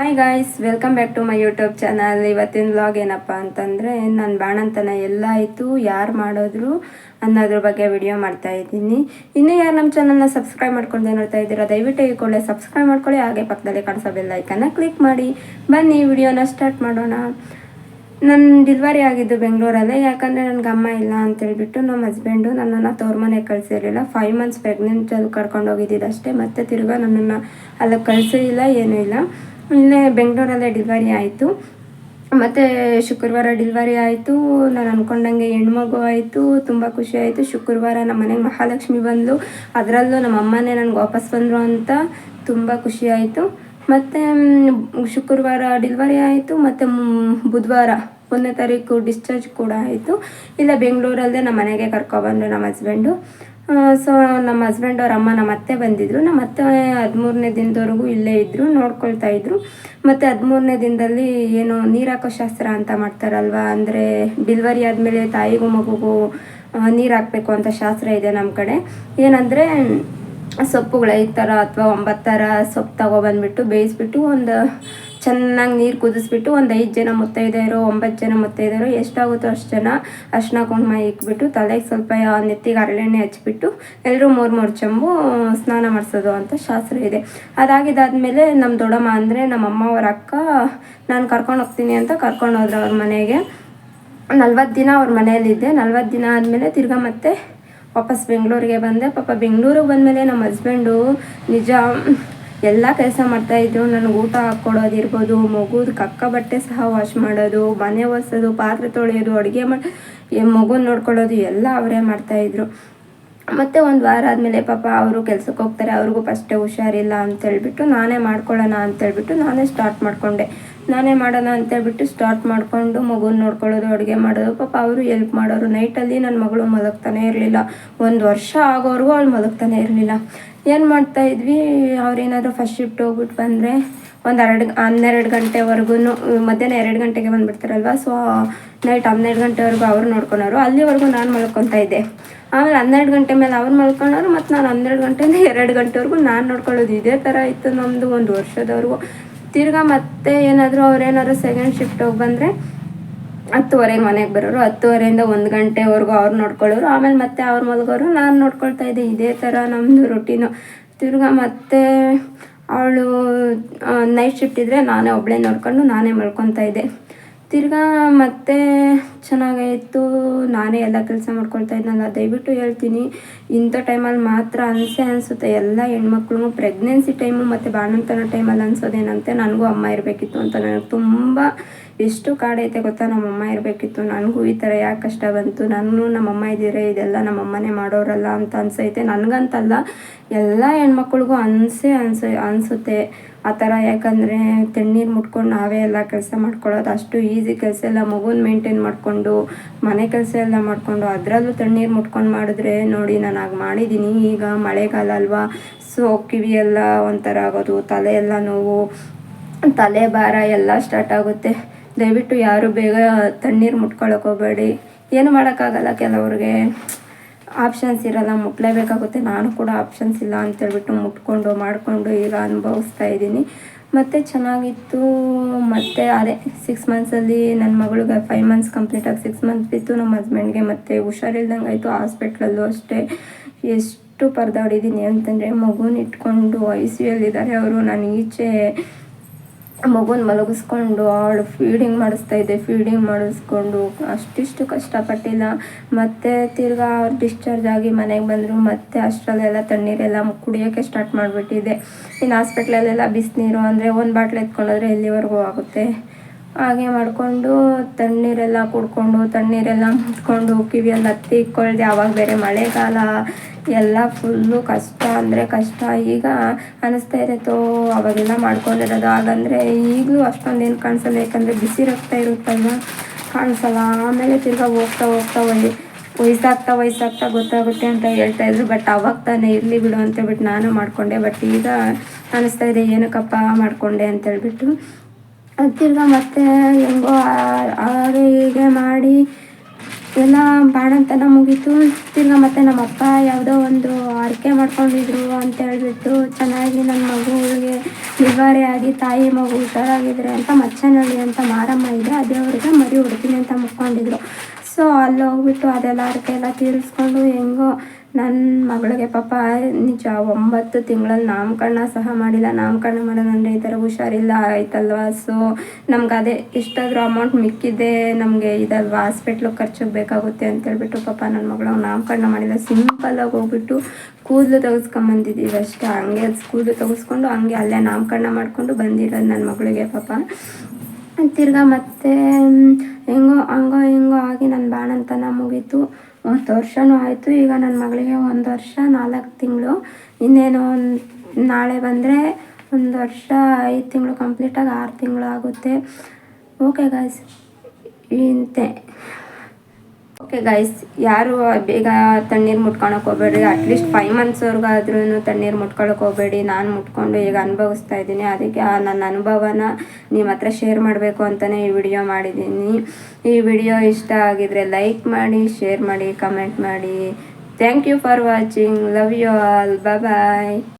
Hi guys welcome back to my YouTube channel ಇವತ್ತಿನ vlog ಏನಪ್ಪ ಅಂತಂದರೆ ನನ್ನ ಬಾಣಂತನ ಎಲ್ಲ ಆಯಿತು, ಯಾರು ಮಾಡಿದ್ರು ಅನ್ನೋದ್ರ ಬಗ್ಗೆ ವಿಡಿಯೋ ಮಾಡ್ತಾ ಇದ್ದೀನಿ. ಇನ್ನೂ ಯಾರು ನಮ್ಮ ಚಾನಲ್ನ ಸಬ್ಸ್ಕ್ರೈಬ್ ಮಾಡ್ಕೊಂಡು ನೋಡ್ತಾ ಇದ್ದೀರಾ, ದಯವಿಟ್ಟು ಈ ಕೂಡಲೇ ಸಬ್ಸ್ಕ್ರೈಬ್ ಮಾಡ್ಕೊಳ್ಳಿ, ಹಾಗೆ ಪಕ್ಕದಲ್ಲಿ ಕಾಣಿಸೋ ಬೆಲ್ ಐಕನ್ನ ಕ್ಲಿಕ್ ಮಾಡಿ. ಬನ್ನಿ ವಿಡಿಯೋನ ಸ್ಟಾರ್ಟ್ ಮಾಡೋಣ. ನನ್ನ ಡಿಲ್ವರಿ ಆಗಿದ್ದು ಬೆಂಗಳೂರಲ್ಲೇ, ಯಾಕಂದರೆ ನನಗೆ ಅಮ್ಮ ಇಲ್ಲ ಅಂತೇಳ್ಬಿಟ್ಟು ನಮ್ಮ ಹಸ್ಬೆಂಡು ನನ್ನನ್ನು ತೋರ್ ಮನೆಗೆ ಕಳಿಸಿರಲಿಲ್ಲ. ಫೈವ್ ಮಂತ್ಸ್ ಪ್ರೆಗ್ನೆಂಟಲ್ಲಿ ಕರ್ಕೊಂಡು ಹೋಗಿದ್ದಿದ್ದು ಅಷ್ಟೇ ಮತ್ತೆ ತಿರ್ಗಾ ನನ್ನನ್ನು ಅಲ್ಲಿಗೆ ಕಳಿಸಿಲ್ಲ, ಏನೂ ಇಲ್ಲ. ಇಲ್ಲೇ ಬೆಂಗಳೂರಲ್ಲೇ ಡಿಲ್ವರಿ ಆಯಿತು. ಮತ್ತು ಶುಕ್ರವಾರ ಡಿಲ್ವರಿ ಆಯಿತು. ನಾನು ಅಂದ್ಕೊಂಡಂಗೆ ಹೆಣ್ಮಗು ಆಯಿತು, ತುಂಬ ಖುಷಿ ಆಯಿತು. ಶುಕ್ರವಾರ ನಮ್ಮ ಮನೆಗೆ ಮಹಾಲಕ್ಷ್ಮಿ ಬಂದು ಅದರಲ್ಲೂ ನಮ್ಮ ಅಮ್ಮನೇ ನನಗೆ ವಾಪಸ್ ಬಂದರು ಅಂತ ತುಂಬ ಖುಷಿ ಆಯಿತು. ಮತ್ತು ಶುಕ್ರವಾರ ಡಿಲ್ವರಿ ಆಯಿತು. ಮತ್ತು ಬುಧವಾರ ಒಂದನೇ ತಾರೀಕು ಡಿಸ್ಚಾರ್ಜ್ ಕೂಡ ಆಯಿತು. ಇಲ್ಲ, ಬೆಂಗಳೂರಲ್ಲೇ ನಮ್ಮ ಮನೆಗೆ ಕರ್ಕೊಬಂದರು ನಮ್ಮ ಹಸ್ಬೆಂಡು ಸೊ ನಮ್ಮ ಹಸ್ಬೆಂಡ್ ಅವ್ರ ಅಮ್ಮ ನಮ್ಮ ಅತ್ತೆ ಬಂದಿದ್ದರು ನಮ್ಮ ಅತ್ತೆ ಹದಿಮೂರನೇ ದಿನದವರೆಗೂ ಇಲ್ಲೇ ಇದ್ದರು ನೋಡ್ಕೊಳ್ತಾ ಇದ್ದರು ಮತ್ತು ಹದಿಮೂರನೇ ದಿನದಲ್ಲಿ ಏನು ನೀರಾಕೋ ಶಾಸ್ತ್ರ ಅಂತ ಮಾಡ್ತಾರಲ್ವ? ಅಂದರೆ ಡಿಲ್ವರಿ ಆದಮೇಲೆ ತಾಯಿಗೂ ಮಗುಗೂ ನೀರು ಹಾಕಬೇಕು ಅಂತ ಶಾಸ್ತ್ರ ಇದೆ ನಮ್ಮ ಕಡೆ. ಏನಂದರೆ, ಸೊಪ್ಪುಗಳು ಐದು ಥರ ಅಥವಾ ಒಂಬತ್ತು ಥರ ಸೊಪ್ಪು ತಗೊಬಂದ್ಬಿಟ್ಟು ಬೇಯಿಸ್ಬಿಟ್ಟು ಒಂದು ಚೆನ್ನಾಗಿ ನೀರು ಕುದಿಸ್ಬಿಟ್ಟು ಒಂದು ಐದು ಜನ ಮುತ್ತೈದೆಯರು, ಒಂಬತ್ತು ಜನ ಮುತ್ತೈದೆಯರು, ಎಷ್ಟಾಗುತ್ತೋ ಅಷ್ಟು ಜನ ಅರ್ಶಿನ ಕುಂಕುಮ ಇಕ್ಬಿಟ್ಟು ತಲೆಗೆ ಸ್ವಲ್ಪ ನೆತ್ತಿಗೆ ಹರಳೆಣ್ಣೆ ಹಚ್ಬಿಟ್ಟು ಎಲ್ಲರೂ ಮೂರು ಮೂರು ಚಂಬು ಸ್ನಾನ ಮಾಡಿಸೋದು ಅಂತ ಶಾಸ್ತ್ರ ಇದೆ. ಅದಾಗಿದ್ದಾದಮೇಲೆ ನಮ್ಮ ದೊಡ್ಡಮ್ಮ ಅಂದರೆ ನಮ್ಮ ಅಮ್ಮ ಅವ್ರ ಅಕ್ಕ, ನಾನು ಕರ್ಕೊಂಡು ಹೋಗ್ತೀನಿ ಅಂತ ಕರ್ಕೊಂಡು ಹೋದ್ರೆ ಅವ್ರ ಮನೆಗೆ. ನಲ್ವತ್ತು ದಿನ ಅವ್ರ ಮನೆಯಲ್ಲಿದ್ದೆ. ನಲ್ವತ್ತು ದಿನ ಆದಮೇಲೆ ತಿರ್ಗಾ ಮತ್ತೆ ವಾಪಸ್ ಬೆಂಗಳೂರಿಗೆ ಬಂದೆ. ಪಾಪ ಬೆಂಗಳೂರಿಗೆ ಬಂದಮೇಲೆ ನಮ್ಮ ಹಸ್ಬೆಂಡು ನಿಜ ಎಲ್ಲ ಕೆಲಸ ಮಾಡ್ತಾಯಿದ್ರು ನನಗೆ ಊಟ ಹಾಕ್ಕೊಡೋದಿರ್ಬೋದು ಮಗುದು ಕಕ್ಕ ಬಟ್ಟೆ ಸಹ ವಾಶ್ ಮಾಡೋದು, ಮನೆ ಒರೆಸೋದು, ಪಾತ್ರೆ ತೊಳೆಯೋದು, ಅಡುಗೆ ಮಾಡಿ ಮಗುನ ನೋಡ್ಕೊಳ್ಳೋದು ಎಲ್ಲ ಅವರೇ ಮಾಡ್ತಾಯಿದ್ರು ಮತ್ತು ಒಂದು ವಾರ ಆದಮೇಲೆ ಪಾಪ ಅವರು ಕೆಲ್ಸಕ್ಕೆ ಹೋಗ್ತಾರೆ, ಅವ್ರಿಗೂ ಫಸ್ಟೇ ಹುಷಾರಿಲ್ಲ ಅಂತೇಳ್ಬಿಟ್ಟು ನಾನೇ ಮಾಡ್ಕೊಳ್ಳೋಣ ಅಂತೇಳ್ಬಿಟ್ಟು ನಾನೇ ಸ್ಟಾರ್ಟ್ ಮಾಡಿಕೊಂಡೆ. ನಾನೇ ಮಾಡೋಣ ಅಂತ ಅಂತೇಳ್ಬಿಟ್ಟು ಸ್ಟಾರ್ಟ್ ಮಾಡಿಕೊಂಡು ಮಗುನ ನೋಡ್ಕೊಳ್ಳೋದು, ಅಡುಗೆ ಮಾಡೋದು. ಪಾಪ ಅವರು ಎಲ್ಪ್ ಮಾಡೋರು. ನೈಟಲ್ಲಿ ನನ್ನ ಮಗಳು ಮಲಗ್ತಾನೆ ಇರಲಿಲ್ಲ. ಒಂದು ವರ್ಷ ಆಗೋವರೆಗೂ ಅವಳು ಮಲಗ್ತಾನೆ ಇರಲಿಲ್ಲ. ಏನು ಮಾಡ್ತಾ ಇದ್ವಿ? ಅವ್ರೇನಾದರೂ ಫಸ್ಟ್ ಶಿಫ್ಟ್ ಹೋಗ್ಬಿಟ್ಟು ಬಂದರೆ ಒಂದು ಎರಡು ಹನ್ನೆರಡು ಗಂಟೆವರೆಗೂ ಮಧ್ಯಾಹ್ನ ಎರಡು ಗಂಟೆಗೆ ಬಂದುಬಿಡ್ತಾರಲ್ವ? ಸೊ ನೈಟ್ ಹನ್ನೆರಡು ಗಂಟೆವರೆಗೂ ಅವ್ರು ನೋಡ್ಕೊಳೋರು ಅಲ್ಲಿವರೆಗೂ ನಾನು ಮಲ್ಕೊತಾ ಇದ್ದೆ. ಆಮೇಲೆ ಹನ್ನೆರಡು ಗಂಟೆ ಮೇಲೆ ಅವ್ರು ಮಲ್ಕೊಂಡವ್ರು ಮತ್ತು ನಾನು ಹನ್ನೆರಡು ಗಂಟೆಯಿಂದ ಎರಡು ಗಂಟೆವರೆಗೂ ನಾನು ನೋಡ್ಕೊಳ್ಳೋದು ಇದೇ ಥರ ಇತ್ತು ನಮ್ಮದು ಒಂದು ವರ್ಷದವರೆಗೂ. ತಿರ್ಗಾ ಮತ್ತೆ ಏನಾದರೂ ಅವ್ರೇನಾದ್ರು ಸೆಕೆಂಡ್ ಶಿಫ್ಟ್ ಹೋಗಿ ಬಂದರೆ ಹತ್ತುವರೆಗೆ ಮನೆಗೆ ಬರೋರು. ಹತ್ತುವರೆಯಿಂದ ಒಂದು ಗಂಟೆವರೆಗೂ ಅವ್ರು ನೋಡ್ಕೊಳ್ಳೋರು. ಆಮೇಲೆ ಮತ್ತೆ ಅವ್ರು ಮಲಗೋರು. ನಾನು ನೋಡ್ಕೊಳ್ತಾ ಇದ್ದೆ ಇದೇ ಥರ ನಮ್ಮದು ರೊಟೀನು ತಿರ್ಗಾ ಮತ್ತೆ ಅವಳು ನೈಟ್ ಶಿಫ್ಟ್ ಇದ್ದರೆ ನಾನೇ ಒಬ್ಬಳೇ ನೋಡ್ಕೊಂಡು ನಾನೇ ಮಲ್ಕೊತಾ ಇದ್ದೆ. ತಿರ್ಗಾ ಮತ್ತೆ ಚೆನ್ನಾಗಾಯಿತು ನಾನೇ ಎಲ್ಲ ಕೆಲಸ ಮಾಡ್ಕೊಳ್ತಾ ಇದ್ನಲ್ಲ, ದಯವಿಟ್ಟು ಹೇಳ್ತೀನಿ. ಇಂಥ ಟೈಮಲ್ಲಿ ಮಾತ್ರ ಅನಿಸೇ ಅನಿಸುತ್ತೆ. ಎಲ್ಲ ಹೆಣ್ಮಕ್ಳು ಪ್ರೆಗ್ನೆನ್ಸಿ ಟೈಮು ಮತ್ತು ಬಾಣಂತನ ಟೈಮಲ್ಲಿ ಅನ್ಸೋದೇನಂತೆ. ನನಗೂ ಅಮ್ಮ ಇರಬೇಕಿತ್ತು ಅಂತ ನನಗೆ ತುಂಬ ಎಷ್ಟು ಕಾಡೈತೆ ಗೊತ್ತಾ? ನಮ್ಮಮ್ಮ ಇರಬೇಕಿತ್ತು. ನನಗೂ ಈ ಥರ ಯಾಕೆ ಕಷ್ಟ ಬಂತು? ನಾನು ನಮ್ಮಮ್ಮ ಇದ್ದೀರ? ಇದೆಲ್ಲ ನಮ್ಮಮ್ಮನೇ ಮಾಡೋರಲ್ಲ ಅಂತ ಅನ್ಸೈತೆ. ನನಗಂತಲ್ಲ, ಎಲ್ಲ ಹೆಣ್ಮಕ್ಳಿಗೂ ಅನಿಸೇ ಅನ್ಸ, ಅನಿಸುತ್ತೆ. ಆ ಥರ ಯಾಕಂದರೆ ತಣ್ಣೀರು ಮುಟ್ಕೊಂಡು ನಾವೇ ಎಲ್ಲ ಕೆಲಸ ಮಾಡ್ಕೊಳ್ಳೋದು ಅಷ್ಟು ಈಸಿ ಕೆಲಸ ಎಲ್ಲ ಮಗುನ ಮೇಂಟೈನ್ ಮಾಡಿಕೊಂಡು, ಮನೆ ಕೆಲಸ ಎಲ್ಲ ಮಾಡಿಕೊಂಡು ಅದರಲ್ಲೂ ತಣ್ಣೀರು ಮುಟ್ಕೊಂಡು ಮಾಡಿದ್ರೆ ನೋಡಿ ನಾನು ಆಗ ಮಾಡಿದ್ದೀನಿ ಈಗ ಮಳೆಗಾಲ ಅಲ್ವಾ? ಸೊ, ಕಿವಿ ಎಲ್ಲ ಒಂಥರ ಆಗೋದು, ತಲೆ ಎಲ್ಲ ನೋವು, ತಲೆ ಭಾರ ಎಲ್ಲ ಸ್ಟಾರ್ಟ್ ಆಗುತ್ತೆ. ದಯವಿಟ್ಟು ಯಾರು ಬೇಗ ತಣ್ಣೀರು ಮುಟ್ಕೊಳಕ್ಕೆ ಹೋಗಬೇಡಿ. ಏನು ಮಾಡೋಕ್ಕಾಗಲ್ಲ ಕೆಲವ್ರಿಗೆ. ಆಪ್ಷನ್ಸ್ ಇರಲ್ಲ, ಮುಟ್ಲೇಬೇಕಾಗುತ್ತೆ. ನಾನು ಕೂಡ ಆಪ್ಷನ್ಸ್ ಇಲ್ಲ ಅಂತೇಳ್ಬಿಟ್ಟು ಮುಟ್ಕೊಂಡು, ಮಾಡಿಕೊಂಡು ಈಗ ಅನುಭವಿಸ್ತಾ ಇದ್ದೀನಿ. ಮತ್ತು ಚೆನ್ನಾಗಿತ್ತು. ಮತ್ತು ಅದೇ ಸಿಕ್ಸ್ ಮಂತ್ಸಲ್ಲಿ ನನ್ನ ಮಗಳಿಗೆ ಫೈವ್ ಮಂತ್ಸ್ ಕಂಪ್ಲೀಟಾಗಿ ಸಿಕ್ಸ್ ಮಂತ್ಸ್ ಬಿತ್ತು. ನಮ್ಮ ಹಸ್ಬೆಂಡ್ಗೆ ಮತ್ತು ಹುಷಾರಿಲ್ದಂಗೆ ಆಯಿತು. ಹಾಸ್ಪಿಟ್ಲಲ್ಲೂ ಅಷ್ಟೇ. ಎಷ್ಟು ಪರದಾಡಿದ್ದೀನಿ ಅಂತಂದರೆ ಮಗುನ ಇಟ್ಕೊಂಡು ಐ ಸಿ ಯುಲ್ಲಿದ್ದಾರೆ ಅವರು. ನಾನು ಈಚೆ ಮಗುನ ಮಲಗಿಸ್ಕೊಂಡು ಅವಳು ಫೀಡಿಂಗ್ ಮಾಡಿಸ್ತಾ ಇದ್ದೆ ಫೀಡಿಂಗ್ ಮಾಡಿಸ್ಕೊಂಡು. ಅಷ್ಟಿಷ್ಟು ಕಷ್ಟಪಟ್ಟಿಲ್ಲ. ಮತ್ತು ತಿರ್ಗಾ ಅವ್ರು ಡಿಸ್ಚಾರ್ಜ್ ಆಗಿ ಮನೆಗೆ ಬಂದರು. ಮತ್ತೆ ಅಷ್ಟರಲ್ಲೆಲ್ಲ ತಣ್ಣೀರೆಲ್ಲ ಕುಡಿಯೋಕ್ಕೆ ಸ್ಟಾರ್ಟ್ ಮಾಡಿಬಿಟ್ಟಿದ್ದೆ ಇನ್ನು ಹಾಸ್ಪಿಟ್ಲಲ್ಲೆಲ್ಲ ಬಿಸಿನೀರು ಅಂದರೆ ಒಂದು ಬಾಟ್ಲ್ ಎತ್ಕೊಂಡೋದ್ರೆ ಎಲ್ಲಿವರೆಗೂ ಆಗುತ್ತೆ. ಹಾಗೆ ಮಾಡಿಕೊಂಡು ತಣ್ಣೀರೆಲ್ಲ ಕುಡ್ಕೊಂಡು, ತಣ್ಣೀರೆಲ್ಲ ಮುಟ್ಕೊಂಡು ಕಿವಿಯಲ್ಲಿ ಹತ್ತಿ ಇಕ್ಕೊಳ್ದೆ. ಆವಾಗ ಬೇರೆ ಮಳೆಗಾಲ, ಎಲ್ಲ ಫುಲ್ಲು ಕಷ್ಟ. ಅಂದರೆ ಕಷ್ಟ. ಈಗ ಅನ್ನಿಸ್ತಾ ತೋ, ಅವಾಗೆಲ್ಲ ಮಾಡ್ಕೊಂಡಿರೋದು. ಹಾಗಂದರೆ ಈಗಲೂ ಏನು ಕಾಣಿಸಲ್ಲ. ಯಾಕಂದರೆ ಬಿಸಿ ರಕ್ತ ಇರುತ್ತಲ್ವ? ಕಾಣಿಸಲ್ಲ. ಆಮೇಲೆ ತಿರ್ಗಾ ಹೋಗ್ತಾ ಹೋಗ್ತಾ ಒಯ್ ವಯಸ್ಸಾಗ್ತಾ ವಯಸ್ಸಾಗ್ತಾ ಗೊತ್ತಾಗುತ್ತೆ ಅಂತ ಹೇಳ್ತಾ ಇದ್ರು. ಬಟ್ ಅವಾಗ ತಾನೇ ಇರಲಿ ಬಿಡು ಅಂತೇಳ್ಬಿಟ್ಟು ನಾನು ಮಾಡಿಕೊಂಡೆ. ಬಟ್ ಈಗ ಅನಿಸ್ತಾ ಇದೆ, ಏನಕ್ಕಪ್ಪ ಮಾಡಿಕೊಂಡೆ ಅಂತೇಳ್ಬಿಟ್ಟು ತಿರ್ಗಾ ಮತ್ತೆ ಹೆಂಗೋ ಹಾಗೆ ಹೀಗೆ ಮಾಡಿ ಎಲ್ಲ ಬಾಣಂತನ ಮುಗೀತು. ತಿರ್ಗಾ ಮತ್ತೆ ನಮ್ಮ ಅಪ್ಪ ಯಾವುದೋ ಒಂದು ಹರಕೆ ಮಾಡ್ಕೊಂಡಿದ್ರು ಅಂತ ಹೇಳ್ಬಿಟ್ಟು ಚೆನ್ನಾಗಿ ನನ್ನ ಮಗುವಿಗೆ ಡಿಲಿವರಿ ಆಗಿ, ತಾಯಿ ಮಗು ಹುಷಾರಾಗಿದ್ರೆ ಅಂತ, ಮಚ್ಚನಹಳ್ಳಿ ಅಂತ ಮಾರಮ್ಮ ಇದೆ ಅದೇ ಅವ್ರಿಗೆ ಮರಿ ಹುಡ್ತೀನಿ ಅಂತ ಮುಕ್ಕೊಂಡಿದ್ರು. ಸೊ ಅಲ್ಲಿ ಹೋಗ್ಬಿಟ್ಟು ಅದೆಲ್ಲ ಹರಕೆ ಎಲ್ಲ ತೀರಿಸ್ಕೊಂಡು ಹೆಂಗೋ ನನ್ನ ಮಗಳಿಗೆ ಪಾಪ ನಿಜ ಒಂಬತ್ತು ತಿಂಗಳಲ್ಲಿ ನಾಮಕರಣ ಸಹ ಮಾಡಿಲ್ಲ. ನಾಮಕರಣ ಮಾಡೋಣ ಅಂದರೆ ಈ ಥರ ಹುಷಾರಿಲ್ಲ, ಆಯ್ತಲ್ವಾ? ಸೊ ನಮ್ಗೆ ಅದೇ ಇಷ್ಟಾದರೂ ಅಮೌಂಟ್ ಮಿಕ್ಕಿದೆ ನಮಗೆ ಇದಲ್ವಾ ಹಾಸ್ಪಿಟ್ಲಿಗೆ ಖರ್ಚಿಗೆ ಬೇಕಾಗುತ್ತೆ ಅಂತ ಹೇಳ್ಬಿಟ್ಟು ಪಾಪ ನನ್ನ ಮಗಳು ನಾಮಕರಣ ಮಾಡಿಲ್ಲ. ಸಿಂಪಲ್ಲಾಗಿ ಹೋಗ್ಬಿಟ್ಟು ಕೂದಲು ತೆಗೆಸ್ಕೊಂಬಂದಿದ್ದೀವಿ ಅಷ್ಟೇ. ಹಂಗೆ ಕೂದಲು ತೆಗೆಸ್ಕೊಂಡು ಹಂಗೆ ಅಲ್ಲೇ ನಾಮಕರಣ ಮಾಡಿಕೊಂಡು ಬಂದಿರೋದು ನನ್ನ ಮಗಳಿಗೆ ಪಾಪ. ತಿರ್ಗಾ ಮತ್ತೆ ಹೆಂಗೋ, ಹಂಗೋ, ಹೆಂಗೋ ಆಗಿ ನನ್ನ ಬಾಣಂತನ ಮುಗೀತು. ಒಂದು ವರ್ಷವೂ ಆಯಿತು. ಈಗ ನನ್ನ ಮಗಳಿಗೆ ಒಂದು ವರ್ಷ, ನಾಲ್ಕು ತಿಂಗಳು. ಇನ್ನೇನು ಒಂದು, ನಾಳೆ ಬಂದರೆ ಒಂದು ವರ್ಷ, ಐದು ತಿಂಗಳು ಕಂಪ್ಲೀಟಾಗಿ ಆರು ತಿಂಗಳು ಆಗುತ್ತೆ. ಓಕೆ ಗಾಯ್ಸ್ ಇಂತೆ ಓಕೆ ಗೈಸ್ ಯಾರು ಬೇಗ ತಣ್ಣೀರು ಮುಟ್ಕೊಳಕ್ಕೆ ಹೋಗ್ಬೇಡ್ರಿ. ಅಟ್ಲೀಸ್ಟ್ ಫೈವ್ ಮಂತ್ಸ್ವರೆಗಾದ್ರೂ ತಣ್ಣೀರು ಮುಟ್ಕೊಳಕ್ಕೆ ಹೋಗ್ಬೇಡಿ. ನಾನು ಮುಟ್ಕೊಂಡು ಈಗ ಅನುಭವಿಸ್ತಾ ಇದ್ದೀನಿ. ಅದಕ್ಕೆ ಆ ನನ್ನ ಅನುಭವನ ನಿಮ್ಮ ಹತ್ರ ಶೇರ್ ಮಾಡಬೇಕು ಅಂತಲೇ ಈ ವಿಡಿಯೋ ಮಾಡಿದ್ದೀನಿ. ಈ ವಿಡಿಯೋ ಇಷ್ಟ ಆಗಿದ್ರೆ ಲೈಕ್ ಮಾಡಿ ಶೇರ್ ಮಾಡಿ ಕಮೆಂಟ್ ಮಾಡಿ. Thank you for watching love you all bye